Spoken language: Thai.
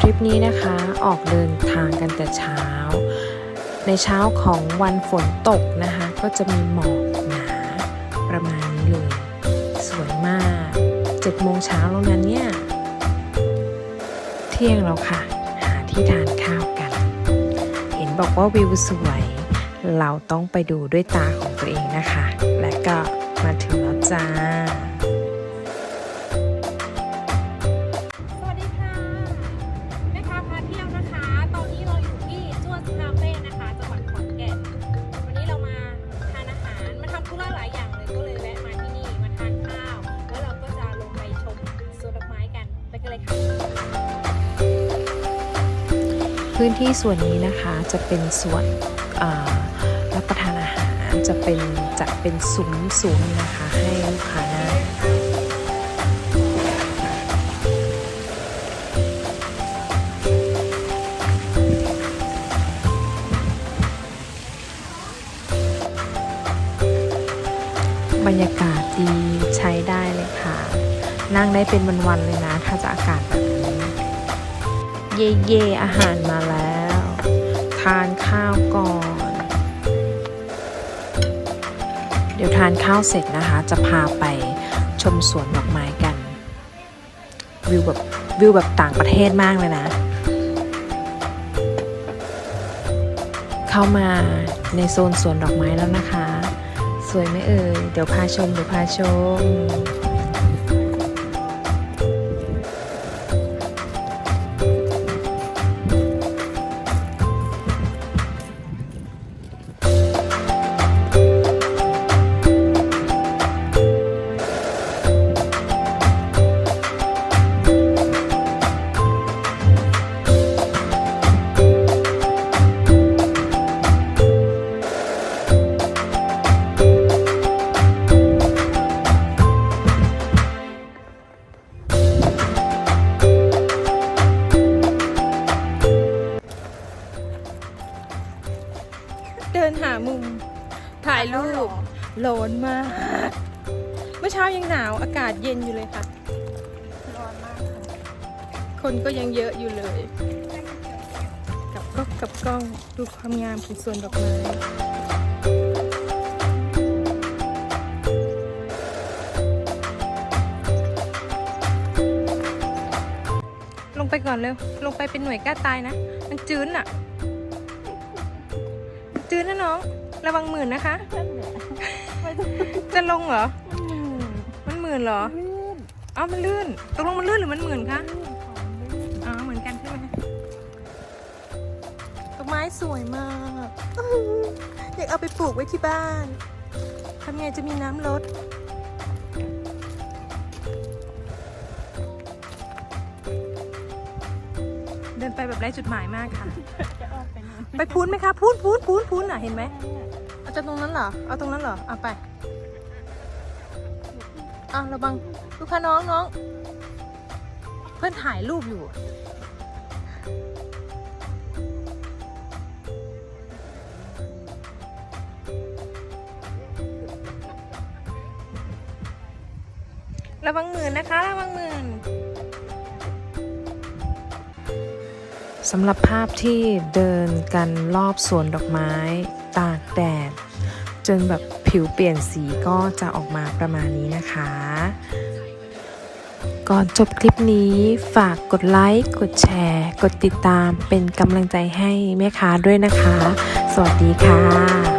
ทริปนี้นะคะออกเดินทางกันแต่เช้า ในเช้าของวันฝนตกนะคะ ก็จะมีหมอกหนาประมาณนี้เลย สวยมาก7โมงเช้าแล้วนั้นเนี่ย เที่ยงแล้วค่ะ หาที่ทานข้าวกัน เห็นบอกว่าวิวสวย เราต้องไปดูด้วยตาของตัวเองนะคะ และก็มาถึงแล้วจ้า พื้นที่ส่วนนี้นะคะจะเป็นส่วนรับประทานอาหารจะเป็นจะเป็นซุ้มซุ้มนะคะให้ลูกค้านั่งบรรยากาศดีใช้ได้เลยค่ะ นั่งได้เป็นวันๆเลยนะ ถ้าจะอากาศแบบ เย่เย่อาหารมาแล้ว ทานข้าวก่อน เดี๋ยวทานข้าวเสร็จนะคะ จะพาไปชมสวนดอกไม้กัน วิวแบบวิวแบบต่างประเทศมากเลยนะ เข้ามาในโซนสวนดอกไม้แล้วนะคะ สวยไหมเอ่ยเดี๋ยวพาชมเดี๋ยวพาชม เดินหามุม ถ่ายรูปร้อนมาก เมื่อเช้ายังหนาวอากาศเย็นอยู่เลยค่ะ ร้อนมากคนก็ยังเยอะอยู่เลย กับก็กับกล้องดูความงามของสวนดอกไม้ลงไปก่อนเร็ว ลงไปเป็นหน่วยกล้าตายนะ มันจื้นอะมันจื้นนะ น้อง ระวังหมื่นนะคะ จะลงเหรอ มันหมื่นเหรอเอ้ามันลื่นตกลงมันลื่นหรือมันหมื่นคะอ๋อเหมือนกันใช่ไหมดอกไม้สวยมากอยากเอาไปปลูกไว้ที่บ้านทำไงจะมีน้ำลดเดินไปแบบไร้จุดหมายมากค่ะ ไปพูนไหมคะพูนพูนพูนพูนอะเห็นไหมเอาจากตรงนั้นเหรอเอาตรงนั้นเหรอเอาไปเอาระวังลูกค้าน้องน้อง เพื่อนถ่ายรูปอยู่ระวังหมื่นนะคะ ระวังหมื่น สำหรับภาพที่เดินกันรอบสวนดอกไม้ตากแดด จนแบบผิวเปลี่ยนสีก็จะออกมาประมาณนี้นะคะ ก่อนจบคลิปนี้ฝากกดไลค์กดแชร์ กดติดตามเป็นกำลังใจให้แม่ค้าด้วยนะคะ สวัสดีค่ะ